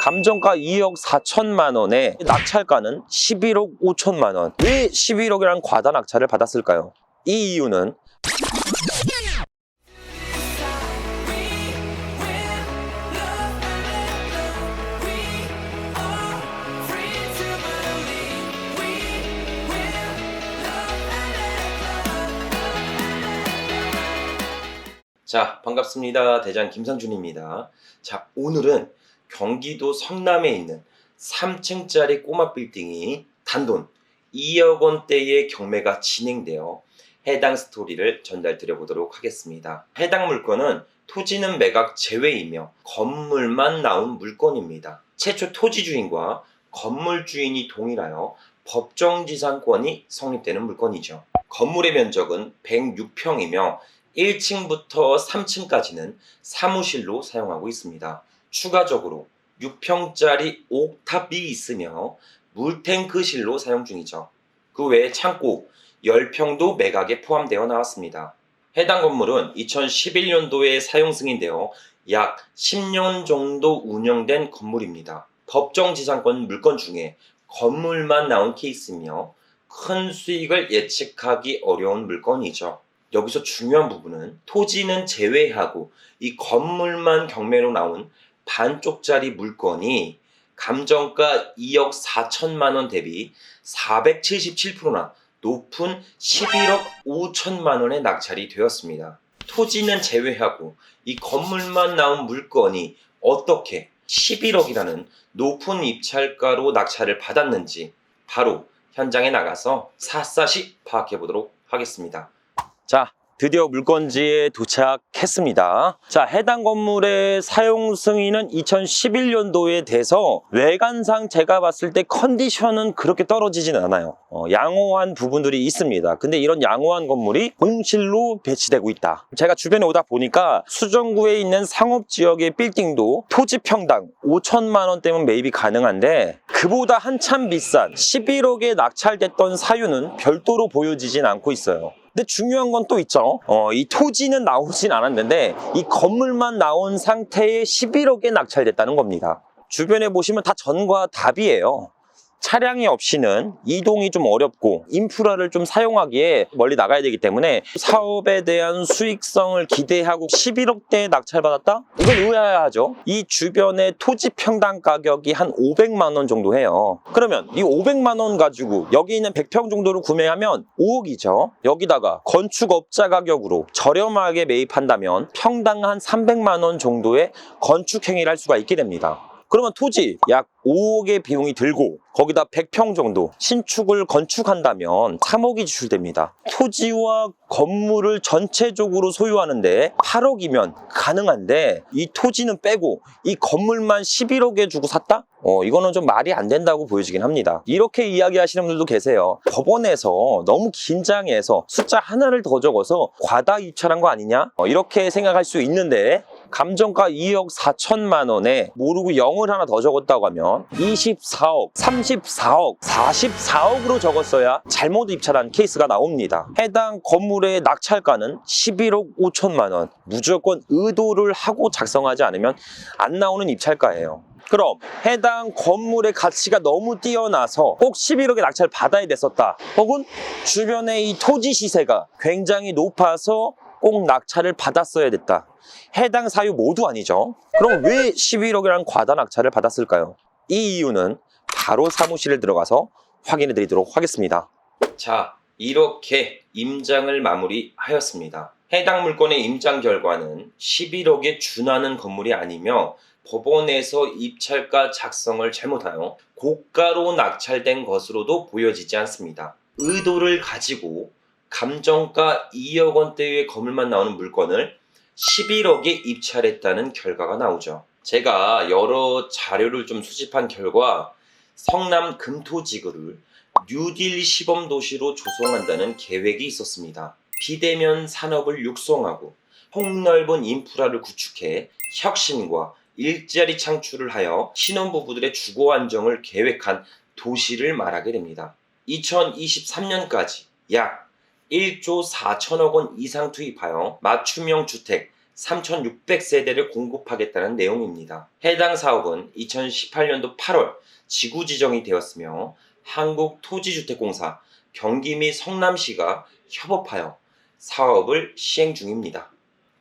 감정가 2억 4천만 원에 낙찰가는 11억 5천만 원. 왜 11억이라는 과다 낙찰을 받았을까요? 이 이유는 자, 반갑습니다. 대장 김상준입니다. 자, 오늘은 경기도 성남에 있는 3층짜리 꼬마 빌딩이 단돈 2억 원대의 경매가 진행되어 해당 스토리를 전달 드려 보도록 하겠습니다. 해당 물건은 토지는 매각 제외이며 건물만 나온 물건입니다. 최초 토지 주인과 건물 주인이 동일하여 법정지상권이 성립되는 물건이죠. 건물의 면적은 106평이며 1층부터 3층까지는 사무실로 사용하고 있습니다. 추가적으로 6평짜리 옥탑이 있으며 물탱크실로 사용 중이죠. 그 외에 창고 10평도 매각에 포함되어 나왔습니다. 해당 건물은 2011년도에 사용 승인되어 약 10년 정도 운영된 건물입니다. 법정 지상권 물건 중에 건물만 나온 케이스이며 큰 수익을 예측하기 어려운 물건이죠. 여기서 중요한 부분은 토지는 제외하고 이 건물만 경매로 나온 반쪽짜리 물건이 감정가 2억 4천만 원 대비 477%나 높은 11억 5천만 원의 낙찰이 되었습니다. 토지는 제외하고 이 건물만 나온 물건이 어떻게 11억이라는 높은 입찰가로 낙찰을 받았는지 바로 현장에 나가서 샅샅이 파악해 보도록 하겠습니다. 자, 드디어 물건지에 도착했습니다. 자, 해당 건물의 사용 승인은 2011년도에 돼서 외관상 제가 봤을 때 컨디션은 그렇게 떨어지진 않아요. 어, 양호한 부분들이 있습니다. 근데 이런 양호한 건물이 공실로 배치되고 있다. 제가 주변에 오다 보니까 수정구에 있는 상업지역의 빌딩도 토지 평당 5천만 원대면 매입이 가능한데 그보다 한참 비싼 11억에 낙찰됐던 사유는 별도로 보여지진 않고 있어요. 근데 중요한 건 또 있죠. 어, 이 토지는 나오진 않았는데 이 건물만 나온 상태에 11억에 낙찰됐다는 겁니다. 주변에 보시면 다 전과 답이에요. 차량이 없이는 이동이 좀 어렵고 인프라를 좀 사용하기에 멀리 나가야 되기 때문에 사업에 대한 수익성을 기대하고 11억대에 낙찰받았다? 이건 의아하죠. 이 주변의 토지 평당 가격이 한 500만 원 정도 해요. 그러면 이 500만 원 가지고 여기 있는 100평 정도를 구매하면 5억이죠. 여기다가 건축업자 가격으로 저렴하게 매입한다면 평당 한 300만 원 정도의 건축 행위를 할 수가 있게 됩니다. 그러면 토지 약 5억의 비용이 들고 거기다 100평 정도 신축을 건축한다면 3억이 지출됩니다. 토지와 건물을 전체적으로 소유하는데 8억이면 가능한데 이 토지는 빼고 이 건물만 11억에 주고 샀다? 어, 이거는 좀 말이 안 된다고 보여지긴 합니다. 이렇게 이야기하시는 분들도 계세요. 법원에서 너무 긴장해서 숫자 하나를 더 적어서 과다 입찰한 거 아니냐? 어, 이렇게 생각할 수 있는데 감정가 2억 4천만 원에 모르고 0을 하나 더 적었다고 하면 24억, 34억, 44억으로 적었어야 잘못 입찰한 케이스가 나옵니다. 해당 건물의 낙찰가는 11억 5천만 원. 무조건 의도를 하고 작성하지 않으면 안 나오는 입찰가예요. 그럼 해당 건물의 가치가 너무 뛰어나서 꼭 11억의 낙찰을 받아야 됐었다. 혹은 주변의 이 토지 시세가 굉장히 높아서 꼭 낙찰을 받았어야 됐다. 해당 사유 모두 아니죠. 그럼 왜 11억이라는 과다 낙찰을 받았을까요? 이 이유는 바로 사무실에 들어가서 확인해 드리도록 하겠습니다. 자, 이렇게 임장을 마무리하였습니다. 해당 물건의 임장 결과는 11억에 준하는 건물이 아니며 법원에서 입찰가 작성을 잘못하여 고가로 낙찰된 것으로도 보여지지 않습니다. 의도를 가지고 감정가 2억 원대의 건물만 나오는 물건을 11억에 입찰했다는 결과가 나오죠. 제가 여러 자료를 좀 수집한 결과 성남 금토지구를 뉴딜 시범 도시로 조성한다는 계획이 있었습니다. 비대면 산업을 육성하고 폭넓은 인프라를 구축해 혁신과 일자리 창출을 하여 신혼부부들의 주거 안정을 계획한 도시를 말하게 됩니다. 2023년까지 약 1조 4천억 원 이상 투입하여 맞춤형 주택 3,600세대를 공급하겠다는 내용입니다. 해당 사업은 2018년도 8월 지구 지정이 되었으며 한국토지주택공사 경기 및 성남시가 협업하여 사업을 시행 중입니다.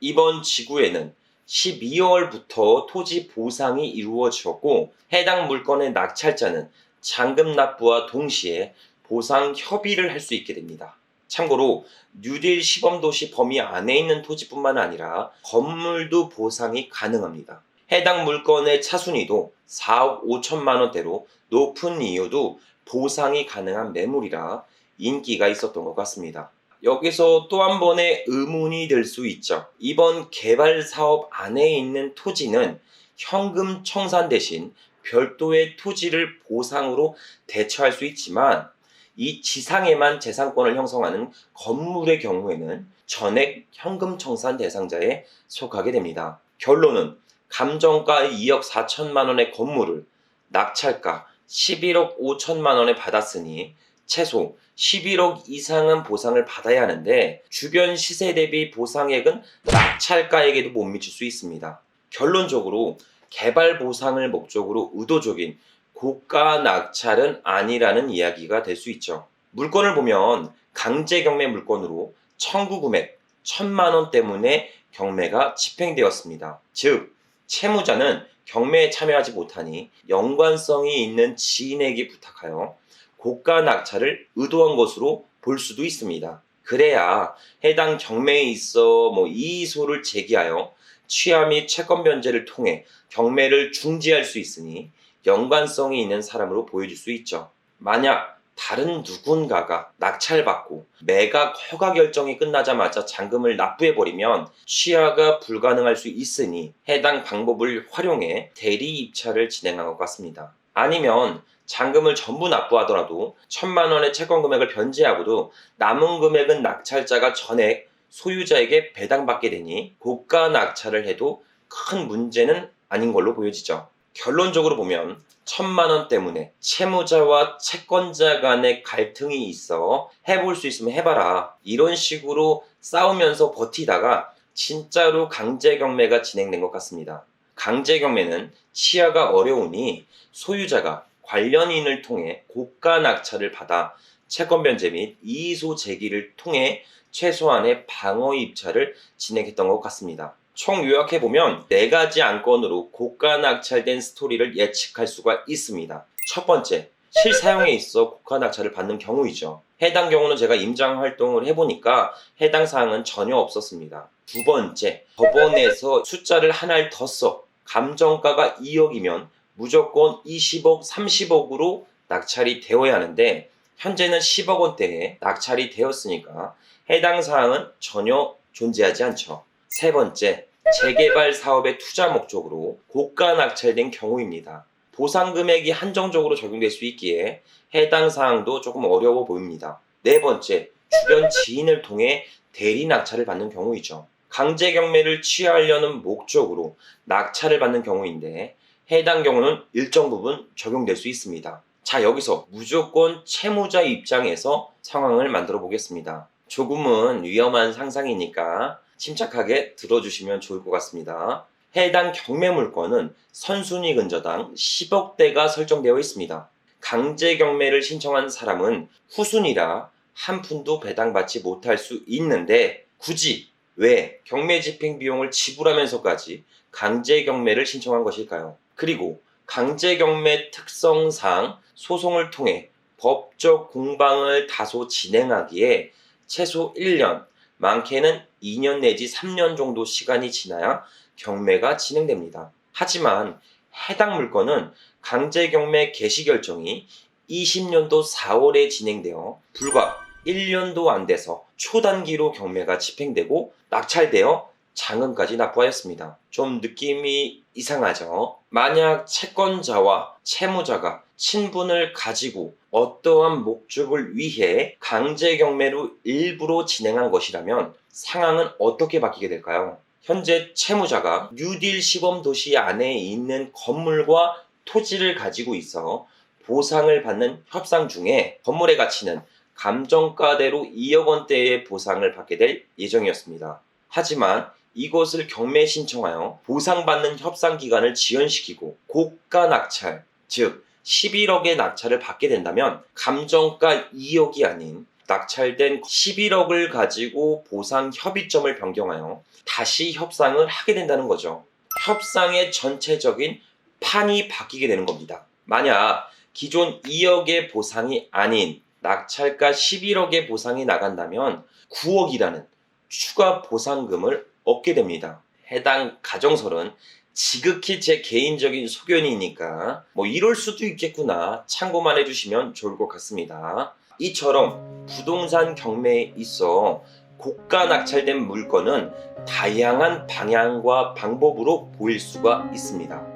이번 지구에는 12월부터 토지 보상이 이루어지었고 해당 물건의 낙찰자는 잔금 납부와 동시에 보상 협의를 할 수 있게 됩니다. 참고로 뉴딜 시범도시 범위 안에 있는 토지뿐만 아니라 건물도 보상이 가능합니다. 해당 물건의 차순위도 4억 5천만 원대로 높은 이유도 보상이 가능한 매물이라 인기가 있었던 것 같습니다. 여기서 또 한 번의 의문이 될 수 있죠. 이번 개발 사업 안에 있는 토지는 현금 청산 대신 별도의 토지를 보상으로 대처할 수 있지만 이 지상에만 재산권을 형성하는 건물의 경우에는 전액 현금 청산 대상자에 속하게 됩니다. 결론은 감정가 2억 4천만 원의 건물을 낙찰가 11억 5천만 원에 받았으니 최소 11억 이상은 보상을 받아야 하는데 주변 시세 대비 보상액은 낙찰가에게도 못 미칠 수 있습니다. 결론적으로 개발 보상을 목적으로 의도적인 고가 낙찰은 아니라는 이야기가 될 수 있죠. 물건을 보면 강제 경매 물건으로 청구 금액 1천만 원 때문에 경매가 집행되었습니다. 즉 채무자는 경매에 참여하지 못하니 연관성이 있는 지인에게 부탁하여 고가 낙찰을 의도한 것으로 볼 수도 있습니다. 그래야 해당 경매에 있어 뭐 이의소를 제기하여 취하 및 채권 변제를 통해 경매를 중지할 수 있으니 연관성이 있는 사람으로 보여질 수 있죠. 만약 다른 누군가가 낙찰받고 매각 허가 결정이 끝나자마자 잔금을 납부해버리면 취하가 불가능할 수 있으니 해당 방법을 활용해 대리 입찰을 진행한 것 같습니다. 아니면 잔금을 전부 납부하더라도 천만 원의 채권 금액을 변제하고도 남은 금액은 낙찰자가 전액 소유자에게 배당받게 되니 고가 낙찰을 해도 큰 문제는 아닌 걸로 보여지죠. 결론적으로 보면 천만 원 때문에 채무자와 채권자 간의 갈등이 있어 해볼 수 있으면 해봐라. 이런 식으로 싸우면서 버티다가 진짜로 강제 경매가 진행된 것 같습니다. 강제 경매는 치하가 어려우니 소유자가 관련인을 통해 고가 낙찰을 받아 채권 변제 및 이의소 제기를 통해 최소한의 방어 입찰을 진행했던 것 같습니다. 총 요약해 보면 네 가지 안건으로 고가 낙찰된 스토리를 예측할 수가 있습니다. 첫 번째, 실사용에 있어 고가 낙찰을 받는 경우이죠. 해당 경우는 제가 임장 활동을 해보니까 해당 사항은 전혀 없었습니다. 두 번째, 법원에서 숫자를 하나를 더 써. 감정가가 2억이면 무조건 20억, 30억으로 낙찰이 되어야 하는데 현재는 10억 원대에 낙찰이 되었으니까 해당 사항은 전혀 존재하지 않죠. 세 번째, 재개발 사업의 투자 목적으로 고가 낙찰된 경우입니다. 보상 금액이 한정적으로 적용될 수 있기에 해당 사항도 조금 어려워 보입니다. 네 번째, 주변 지인을 통해 대리 낙찰을 받는 경우이죠. 강제 경매를 취하려는 목적으로 낙찰을 받는 경우인데 해당 경우는 일정 부분 적용될 수 있습니다. 자, 여기서 무조건 채무자 입장에서 상황을 만들어 보겠습니다. 조금은 위험한 상상이니까 침착하게 들어주시면 좋을 것 같습니다. 해당 경매 물건은 선순위 근저당 10억대가 설정되어 있습니다. 강제 경매를 신청한 사람은 후순위라 한 푼도 배당받지 못할 수 있는데 굳이 왜 경매 집행 비용을 지불하면서까지 강제 경매를 신청한 것일까요? 그리고 강제 경매 특성상 소송을 통해 법적 공방을 다소 진행하기에 최소 1년, 많게는 2년 내지 3년 정도 시간이 지나야 경매가 진행됩니다. 하지만 해당 물건은 강제 경매 개시 결정이 20년도 4월에 진행되어 불과 1년도 안 돼서 초단기로 경매가 집행되고 낙찰되어 잔금까지 납부하였습니다. 좀 느낌이 이상하죠? 만약 채권자와 채무자가 친분을 가지고 어떠한 목적을 위해 강제 경매로 일부러 진행한 것이라면 상황은 어떻게 바뀌게 될까요? 현재 채무자가 뉴딜 시범 도시 안에 있는 건물과 토지를 가지고 있어 보상을 받는 협상 중에 건물의 가치는 감정가대로 2억 원대의 보상을 받게 될 예정이었습니다. 하지만 이것을 경매 신청하여 보상받는 협상 기간을 지연시키고 고가 낙찰, 즉 11억의 낙찰을 받게 된다면 감정가 2억이 아닌 낙찰된 11억을 가지고 보상 협의점을 변경하여 다시 협상을 하게 된다는 거죠. 협상의 전체적인 판이 바뀌게 되는 겁니다. 만약 기존 2억의 보상이 아닌 낙찰가 11억의 보상이 나간다면 9억이라는 추가 보상금을 얻게 됩니다. 해당 가정설은 지극히 제 개인적인 소견이니까 뭐 이럴 수도 있겠구나 참고만 해주시면 좋을 것 같습니다. 이처럼 부동산 경매에 있어 고가 낙찰된 물건은 다양한 방향과 방법으로 보일 수가 있습니다.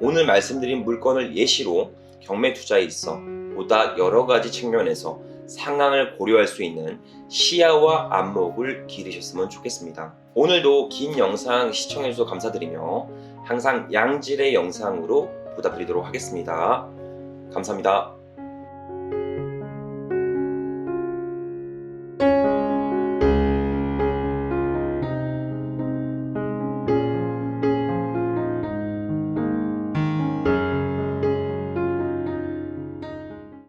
오늘 말씀드린 물건을 예시로 경매 투자에 있어 보다 여러 가지 측면에서 상황을 고려할 수 있는 시야와 안목을 기르셨으면 좋겠습니다. 오늘도 긴 영상 시청해주셔서 감사드리며 항상 양질의 영상으로 보답드리도록 하겠습니다. 감사합니다.